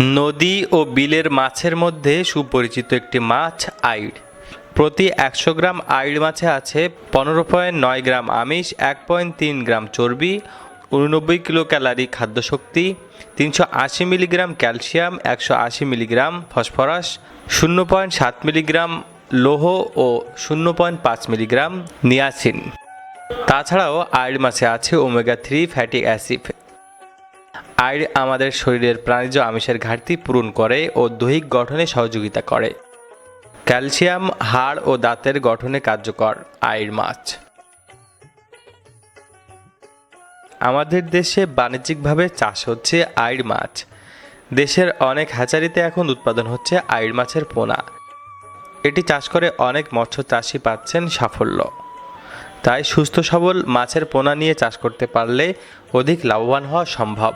নদী ও বিলের মাছের মধ্যে সুপরিচিত একটি মাছ আইড়। প্রতি একশো গ্রাম আইড় মাছে আছে পনেরো পয়েন্ট নয় গ্রাম আমিষ, এক পয়েন্ট তিন গ্রাম চর্বি, উননব্বই কিলো ক্যালারি খাদ্যশক্তি, তিনশো আশি মিলিগ্রাম ক্যালসিয়াম, একশো আশি মিলিগ্রাম ফসফরাস, শূন্য পয়েন্ট সাত মিলিগ্রাম লৌহ ও শূন্য পয়েন্ট পাঁচ মিলিগ্রাম নিয়াসিন। তাছাড়াও আইড় মাছে আছে ওমেগা থ্রি ফ্যাটি অ্যাসিড। আইড় আমাদের শরীরের প্রাণীজ আমিষের ঘাটতি পূরণ করে ও দৈহিক গঠনে সহযোগিতা করে। ক্যালসিয়াম, হাড় ও দাঁতের গঠনে কার্যকর আইড় মাছ। আমাদের দেশে বাণিজ্যিকভাবে চাষ হচ্ছে আইড় মাছ। দেশের অনেক হ্যাচারিতে এখন উৎপাদন হচ্ছে আইড় মাছের পোনা। এটি চাষ করে অনেক মৎস্য চাষি পাচ্ছেন সাফল্য। তাই সুস্থ সবল মাছের পোনা নিয়ে চাষ করতে পারলে অধিক লাভবান হওয়া সম্ভব।